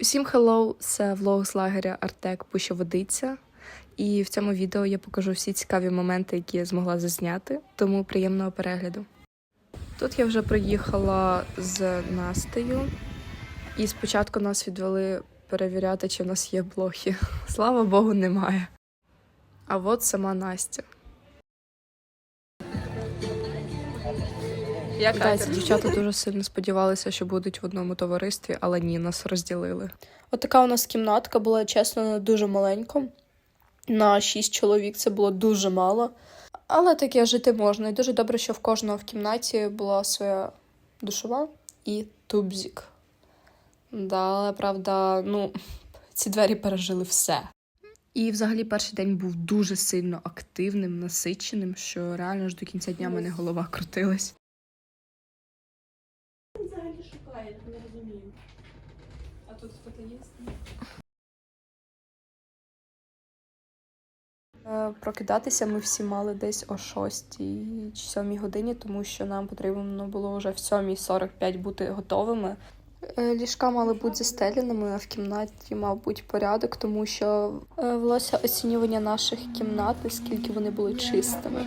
Усім hello! Це влог з лагеря Артек Пуща-Водиця. І в цьому відео я покажу всі цікаві моменти, які я змогла зазняти, тому приємного перегляду. Тут я вже приїхала з Настею, і спочатку нас відвели перевіряти, чи в нас є блохи. Слава Богу, немає. А от сама Настя. Здається, дівчата дуже сильно сподівалися, що будуть в одному товаристві, але ні, нас розділили. От така у нас кімнатка була, чесно, не дуже маленька. На шість чоловік це було дуже мало. Але таке жити можна. І дуже добре, що в кожного в кімнаті була своя душова і тубзік. Да, але правда, ну, ці двері пережили все. І взагалі перший день був дуже сильно активним, насиченим, що реально ж до кінця дня в мене голова крутилась. взагалі шукає, не розумію. А тут хто-то є? Е, Прокидатися ми всі мали десь о 6 чи 7 годині, тому що нам потрібно було вже в 7.45 бути готовими. Е, Ліжка мали бути застеленими, а в кімнаті мав бути порядок, тому що е, велося оцінювання наших кімнат, наскільки вони були чистими.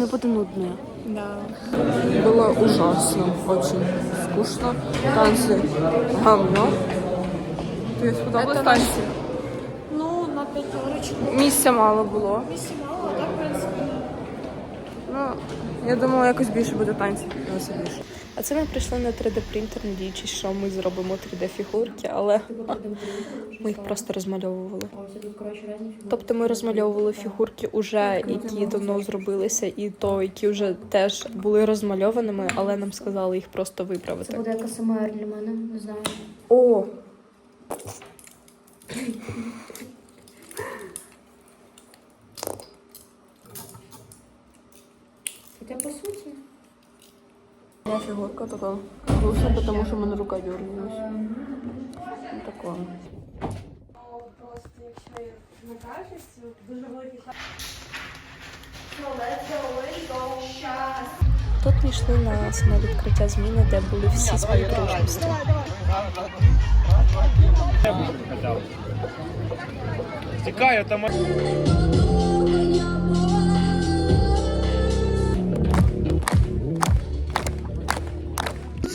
не буде нудною. Да. Было ужасно, очень скучно. Танцы говно. Тобі сподобалось танці? Ну, на п'ятерочку. Місця мало було. Місця мало, так, в принципі. Ну, я думала, якось більше буде танців, більше. А це ми прийшли на 3D принтер, надіючись, що ми зробимо 3D фігурки, але ми їх просто розмальовували. Тобто ми розмальовували фігурки уже, які давно зробилися, і то, які вже теж були розмальованими, але нам сказали їх просто виправити. Це Буде як АСМР для мене, не знаю. О! Хоча по суті. Моя фигурка такая грустная, потому что меня рука дернулась. Вот такое. Тут ми йшли на саме відкриття зміни, де були всі співдружності. Тікаю там.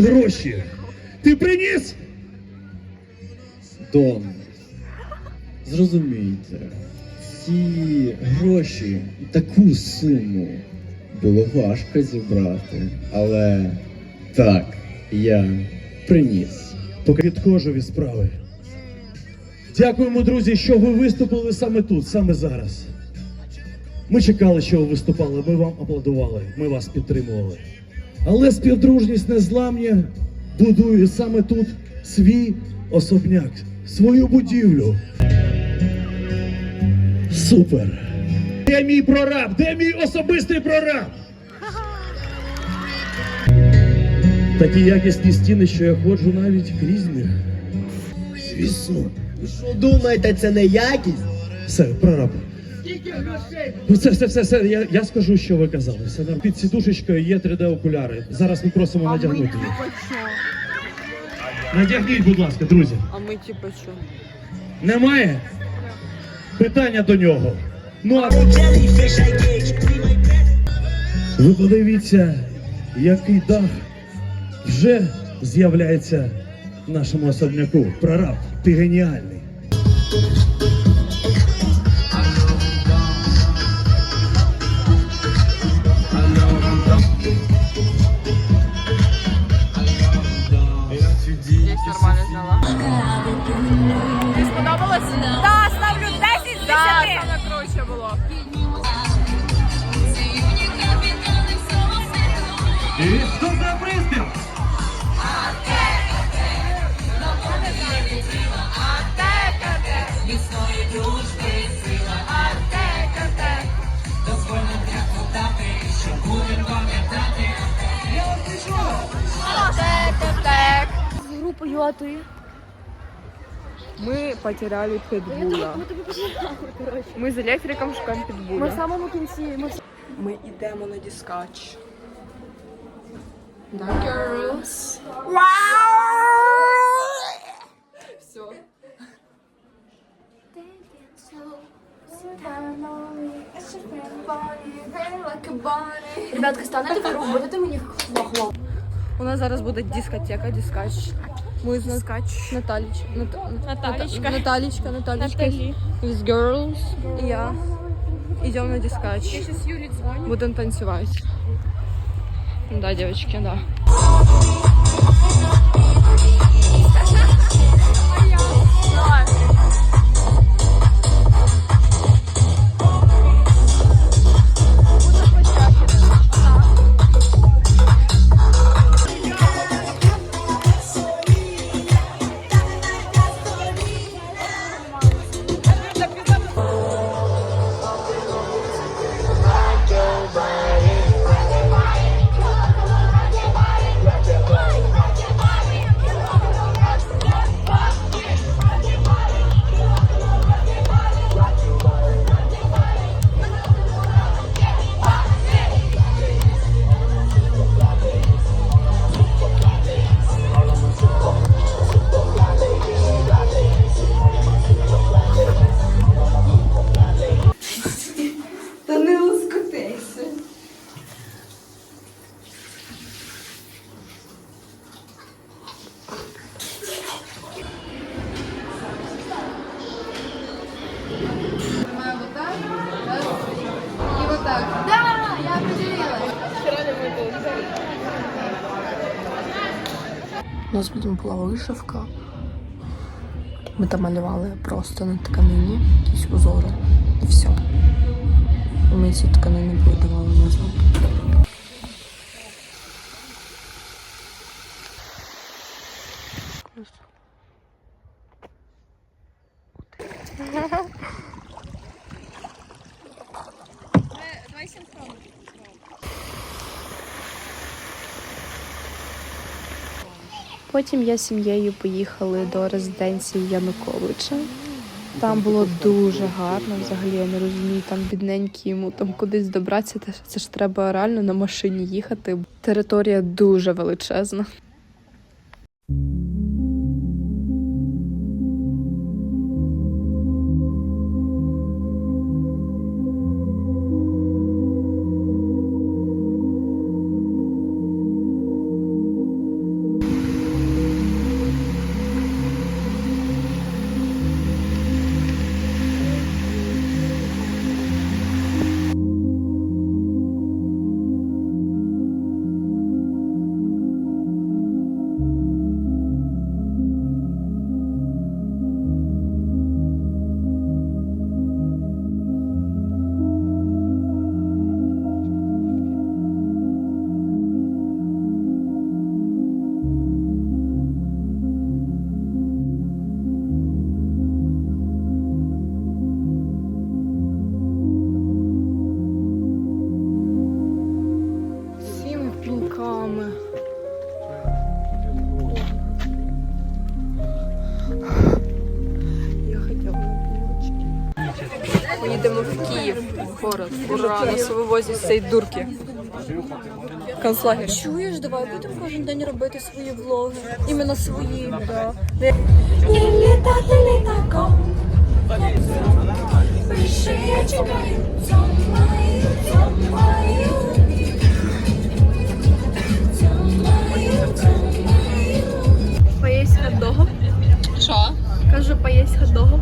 гроші. Ти приніс? Дон, зрозумійте, ці гроші і таку суму було важко зібрати, але так, я приніс. Поки відходжу справи. Дякуємо, друзі, що ви виступили саме тут, саме зараз. Ми чекали, що ви виступали, ми вам аплодували, ми вас підтримували. Але співдружність незламні будує саме тут свій особняк, свою будівлю. Супер! Де мій прораб? Де мій особистий прораб? Такі якісні стіни, що я ходжу навіть крізь них. Звісно. Що думаєте, це не якість? Все, прораб. Ну, Все, все, все, все. Я, я скажу, що ви казали. Все нормально. Під сідушечкою є 3D-окуляри. Зараз ми просимо надягнути їх. Надягніть, будь ласка, друзі. А ми типу що? Немає? Питання до нього. Ну а ви подивіться, який дах вже з'являється в нашому особняку. Прораб, ти геніальний. Ти? Ми потеряли підбула. Ми тобі потеряли, коротше. Ми з електриком шукаємо Ми в самому кінці. Ми в Ми йдемо на дискач. Да, girls. Все. Ребятки, станете в будете мені хлоп. У нас зараз буде дискотека, дискач. Ми з Наталіч, Наталіч, Наталічка, Наталічка, Наталічка з girls і я. Идем на дискач. Я сейчас Юле звоню. Будем танцевать. Да, девочки, да. У нас потім була вишивка. Ми там малювали просто на тканині якісь узори і все. Ми ці тканини передавали назву. Потім я сім'єю поїхали до резиденції Януковича. Там було дуже гарно. Взагалі я не розумію, там бідненькі йому там кудись добратися. Це ж треба реально на машині їхати. Територія дуже величезна. Ура, нас вивозять з цієї дурки. Концлагерь. Чуєш, давай будемо кожен день робити свої влоги. Іменно свої. Да. Не літати літаком. Пиши, я чекаю. Цьомаю, цьомаю. Цьомаю, цьомаю. Поїсть хот-догом. Що? Кажу, поїсть хот-догом.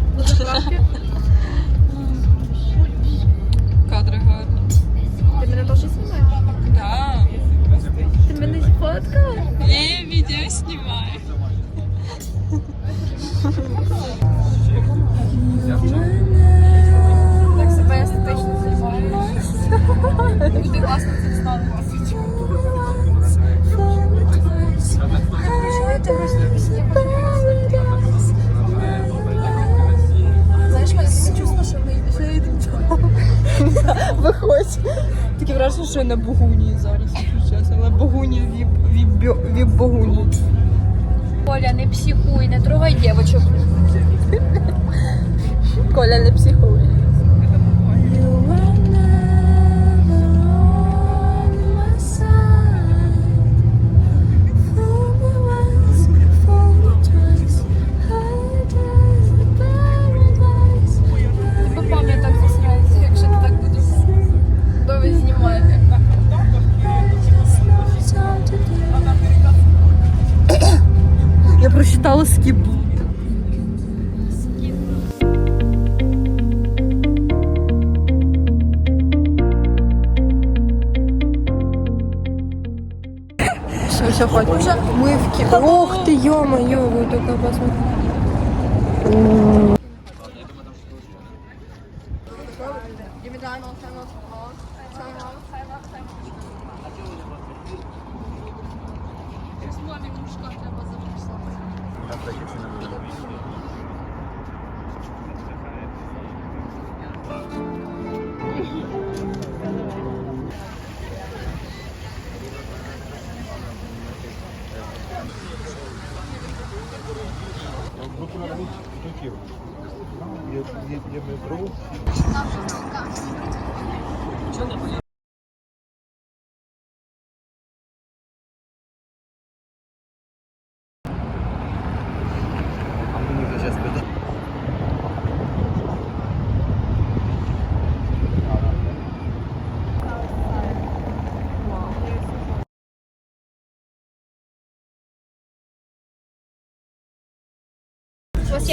Ох ты, ё-моё, вы только посмотрите.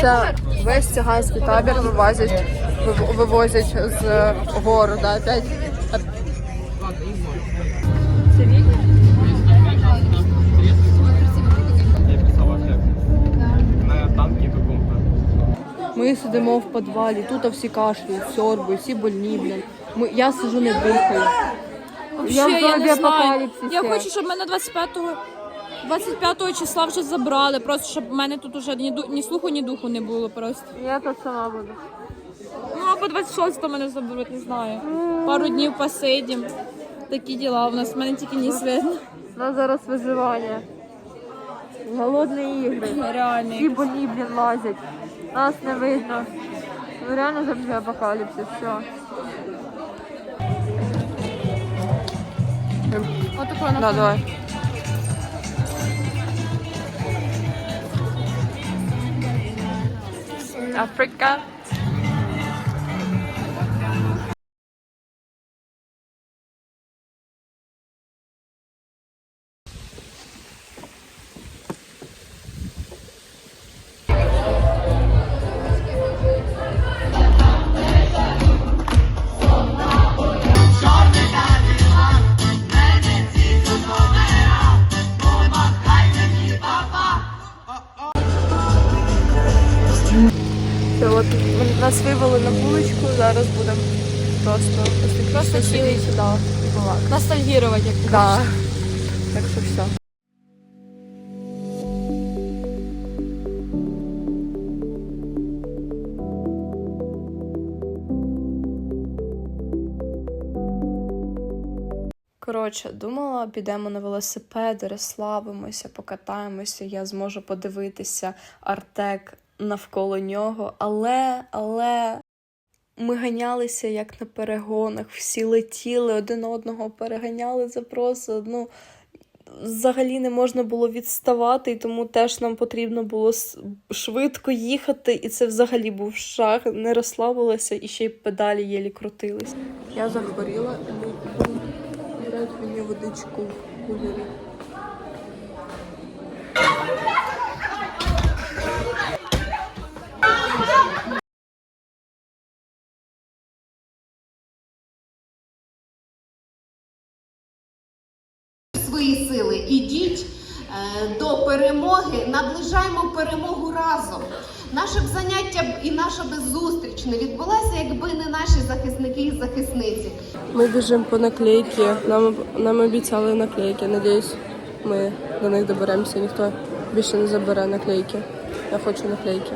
Це весь циганський табір вивозять, вивозять з города опять. Ми сидимо в підвалі, тут всі кашляють, сьорбають, всі больні, блін. Ми, я сижу не дихаю. Вообще, я, не знаю. Я хочу, щоб мене 25-го 25 числа вже забрали, просто щоб в мене тут уже ні, ду- ні слуху, ні духу не було просто. Я тут сама буду. Ну, або 26-го мене заберуть, не знаю. Пару днів посидім. Такі діла у нас, в мене тільки не світло. У нас зараз виживання. Голодні ігри. Реально. Всі болі, блін, лазять. Нас не видно. Ну реально зомбі апокаліпсис, все. Отако на Да, давай. Africa. Сюди. балакати. Ностальгірувати, як Да. Так що все. Коротше, думала, підемо на велосипеди, розслабимося, покатаємося, я зможу подивитися Артек навколо нього, але, але Ми ганялися як на перегонах, всі летіли, один одного переганяли це просто. Ну, взагалі не можна було відставати, і тому теж нам потрібно було швидко їхати, і це взагалі був шах, не розслабилася і ще й педалі єлі крутились. Я захворіла, беруть мені водичку в кулері. Перемоги, наближаємо перемогу разом. Наше б заняття і наша б зустріч не відбулася, якби не наші захисники і захисниці. Ми біжимо по наклейки. Нам, нам обіцяли наклейки. Надіюсь, ми до них доберемося. Ніхто більше не забере наклейки. Я хочу наклейки.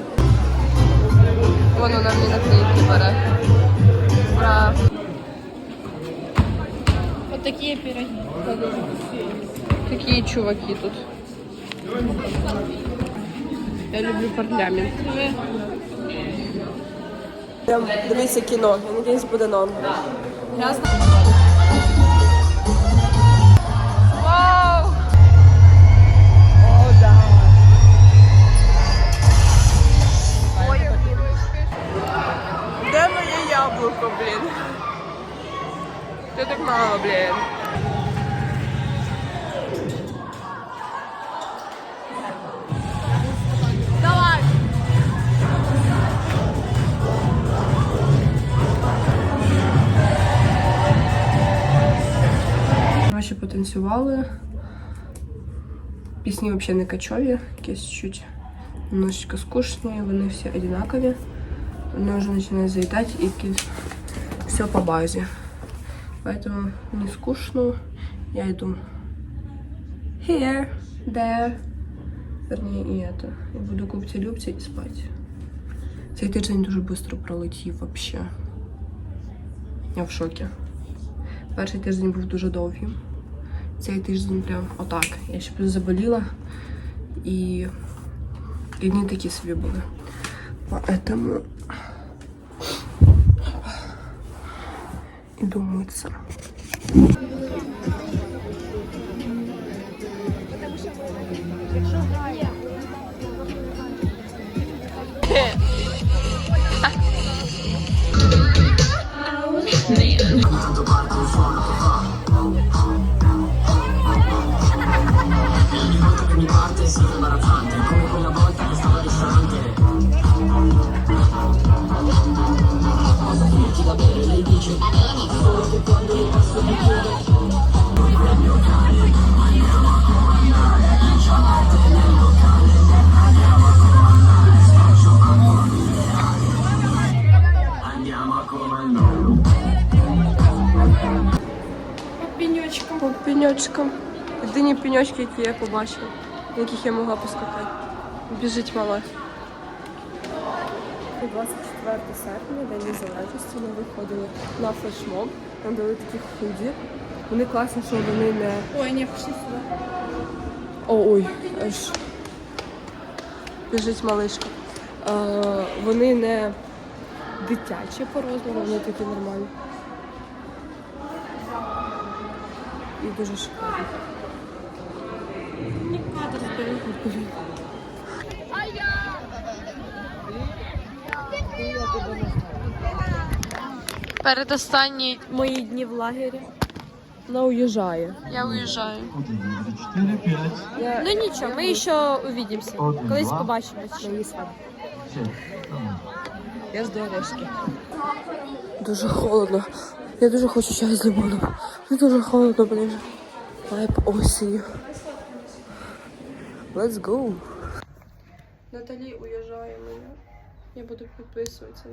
Вон вона мені наклейки бере. Ура! Ось такі пироги. Такі чуваки тут. Я люблю парламент. Дивіться кіно. Я надіюсь, буде. Ой, Де моє яблуко, блін? Ти так мало, блін. Коротше, потанцювали. Пісні взагалі не качові, якісь чуть немножечко скучні, вони всі одинакові. Вони вже починають заїдати і все по базі. Поэтому не скучно. Я иду here, there, вернее, і это. І буду купці любці і спати. Цей тиждень дуже швидко пролетів вообще. Я в шокі. Перший тиждень був дуже довгим. Цей тиждень прям отак. Я ще плюс заболіла. І, і дні такі собі були. Поэтому іду митися. По піньочкам. Єдині піньочки, які я побачила, на яких я могла поскакати. Біжить мала. 24 серпня, День Незалежності, ми виходили на флешмоб. Нам дали такі худі. Вони класні, що вони не. Ой, не пішли сюди. О, ой, аж біжить малишка. Е, вони не дитячі по розміру, вони такі нормальні. І дуже шикарні. Передостанні мої дні в лагері. Вона уїжджає. Я уїжджаю. Я... Ну нічого, ми ще увидимося. Колись побачимось. Я з Орешки. Дуже холодно. Я дуже хочу чай з лимоном. Мені дуже холодно, блін. Вайп осінню. Let's go. Наталі уїжджає мене. Я буду підписуватися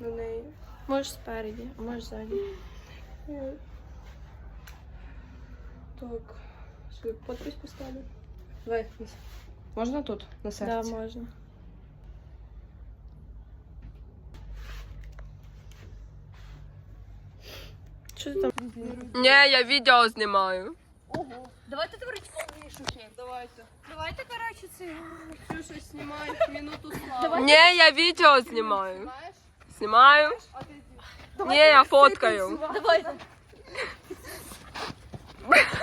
на, неї. Можеш спереді, а можеш ззаді. Так. Свою подпись поставлю. Давай. Можна тут? На Да, серці? можна. Що ти там? Ні, я відео знімаю. Давайте творити повніше. Давайте. Давайте, коротше, це. Ксюша знімає минуту слави. Давай. Ні, я відео знімаю. Снимаю. Не, я фоткаю.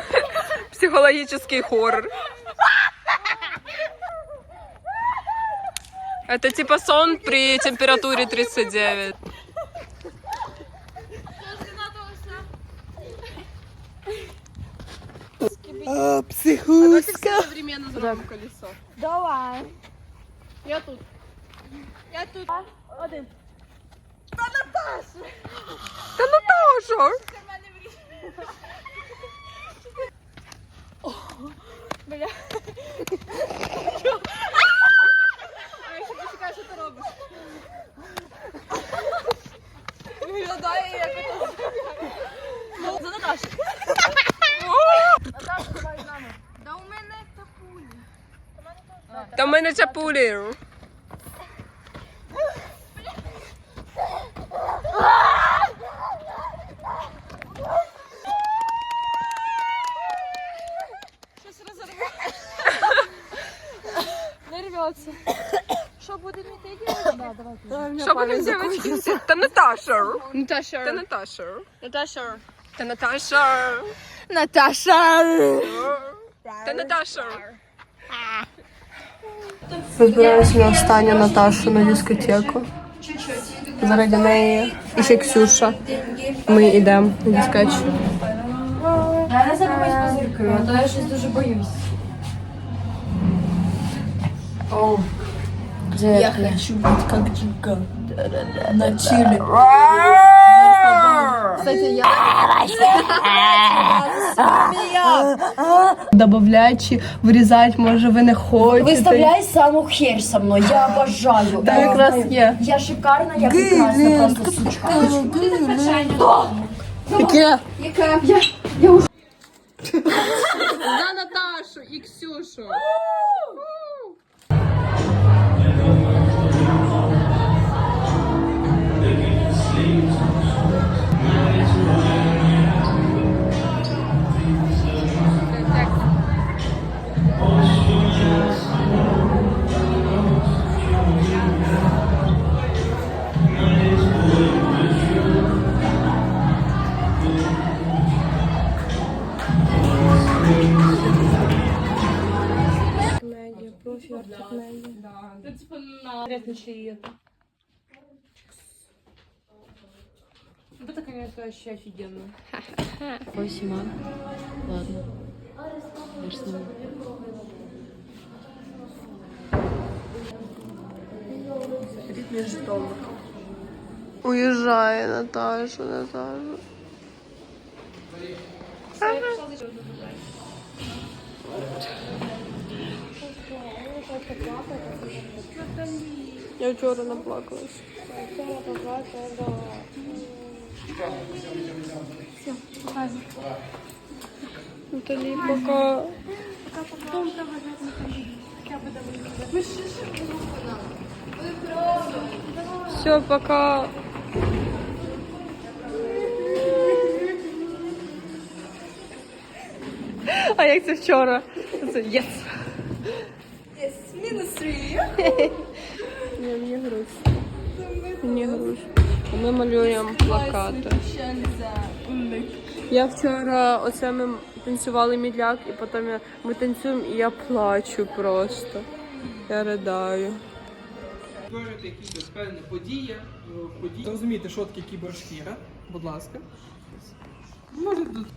Психологический хоррор. Это типа сон при температуре 39. Психушка. Давай. Я тут. Я тут. Один. Та Наташа! А я ще почекаю, що ти робиш. Виглядає як ото. Ну, За Наташу. Наташа, давай з нами. Да у мене тапулі. Та в мене чапулі. Щось розорве. Не рвется. Що будемо йти? Да, давай. Що будемо, девочки? Та Наташа. Наташа. Та Наташа. Наташа. Та Наташа. Наташа. Та Наташа. Ми збираємося на останню Наташу на дискотеку. Заради неї. І ще Ксюша. Ми йдемо на дискотеку. Я не забуваюсь позиркою, а то я щось дуже боюсь. О, я хочу быть как Джига. На чили. Кстати, я... Добавляючи, вирізати, може ви не хочете. Виставляй саму херь со мною, я обожаю. Там якраз є. Я шикарна, я прекрасна, просто сучка. Яке? За Наташу і Ксюшу. На рядничий это. Это, конечно, вообще офигенно. Спасибо. Ладно. Я ж с ним. Уїжджає Наташа, Наташа. Я вчера наплакалась. Ну, Все, пока. Ну, пока. Пока, пока. Все, пока. А я це вчера. Yes. Yes, мінус 3. гроші. Мені гроші. Ми малюємо плакати. Я вчора оце ми танцювали мідляк, і потім я, ми танцюємо і я плачу просто. Я ридаю. Створювати якісь певні події. Е, події. Розумієте, що таке кібершкіра, будь ласка. Може тут.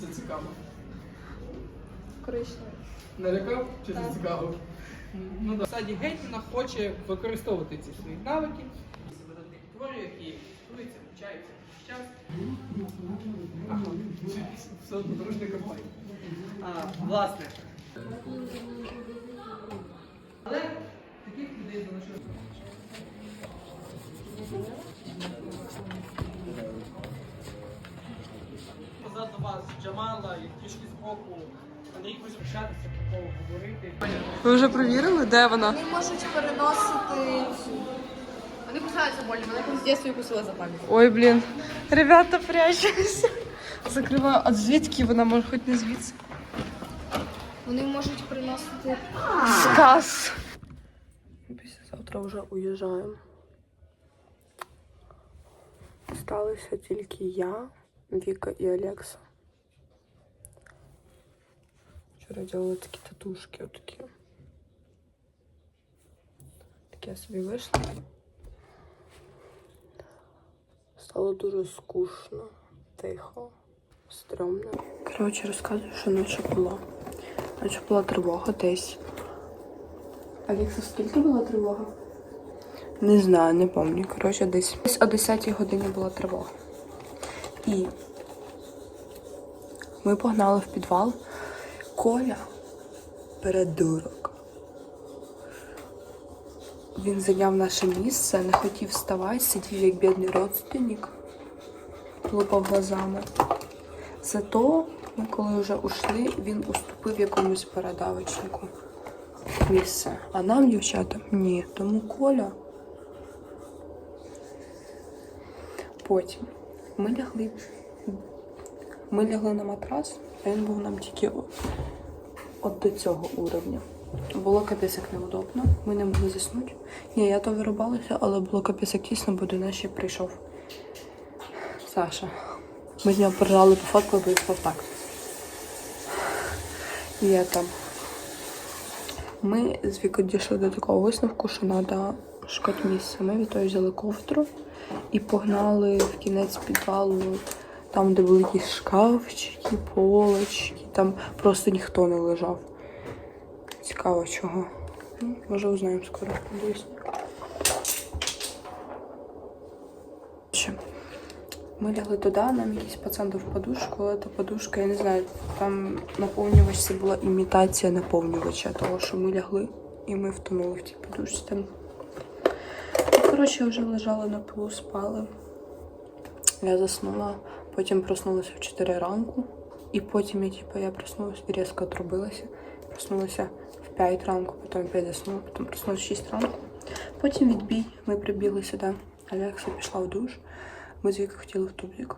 Це цікаво. Коричневий. Налякав чи це цікаво? Ну да. Саді Гетьмана хоче використовувати ці свої навики. Видатних творів, які користуються, навчаються під час. Ага, все одно дружня компанія. А, власне. Але таких людей залишилося. Позаду вас Джамала і трішки збоку Андрій хоче про кого говорити. Ви вже перевірили, де вона? Вони можуть переносити цю. Вони кусаються больно, мене з дитинства кусила за пам'ять. Ой, блін. Ребята, прячемося. Закриваю. А звідки вона може хоч не звідси? Вони можуть приносити сказ. Післязавтра вже уїжджаємо. Сталися тільки я, Віка і Олекса. Робила такі татушки отакі. Так я собі вийшла. Стало дуже скучно, тихо, стрьомно. Коротше, розказую, що ночі було. Ночі була тривога десь. Алікса, скільки була тривога? Не знаю, не пам'ятаю. Коротше, десь десь о 10 годині була тривога. І ми погнали в підвал. Коля передурок. Він зайняв наше місце, не хотів вставати, сидів як бідний родственник, лупав глазами. Зато ми коли вже ушли, він уступив якомусь передавочнику місце. А нам, дівчата, ні. Тому Коля. Потім ми лягли. Ми лягли на матрас, а він був нам тільки от, до цього уровня. Було капець як неудобно, ми не могли заснути. Ні, я то вирубалася, але було капець як тісно, бо до нас ще прийшов Саша. Ми з нього поржали, пофоткали, бо він спав так. І я там. Ми з Вікою дійшли до такого висновку, що треба шукати місце. Ми від того взяли ковдру і погнали в кінець підвалу, там, де були якісь шкафчики, полочки, там просто ніхто не лежав. Цікаво чого. Ну, може узнаємо скоро. Надіюсь. Ми лягли туди, нам якийсь пацан дав подушку, але та подушка, я не знаю, там наповнювач це була імітація наповнювача, того, що ми лягли і ми втонули в тій подушці. Там. Ну, коротше, вже лежали на полу, спали. Я заснула, потім проснулася в 4 ранку, і потім я, типу, я проснулася і різко отрубилася. Проснулася в 5 ранку, потім опять заснула, потім проснулася в 6 ранку. Потім відбій, ми прибігли сюди. Алекса пішла в душ. Ми з Вікою хотіли в тубзик.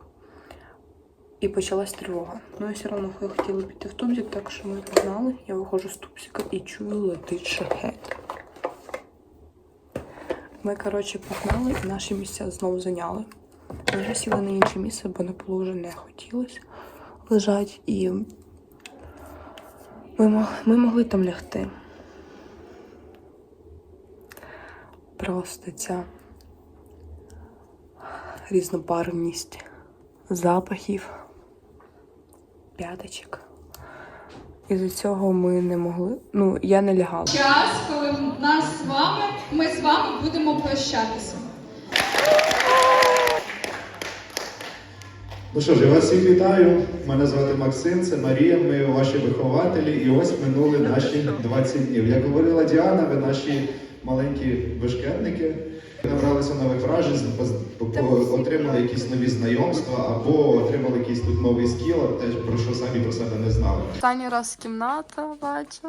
І почалась тривога. Ну і все одно хотіла піти в тубзик, так що ми погнали. Я виходжу з тубзика і чую летить шахет. Ми, коротше, погнали і наші місця знову зайняли. Ми вже сіли на інше місце, бо на полу вже не хотілося лежати. І ми, мог- ми могли там лягти. Просто ця різнобарвність запахів, п'яточок. Із-за цього ми не могли. Ну, я не лягала. Час, коли нас з вами, ми з вами будемо прощатися. Ну що ж, я вас всіх вітаю. Мене звати Максим, це Марія, ми ваші вихователі. І ось минули наші 20 днів. Як говорила Діана, ви наші маленькі вишкетники. Набралися нових вражень, отримали якісь нові знайомства або отримали якийсь тут новий скіл, те, про що самі про себе не знали. Останній раз кімната бачу.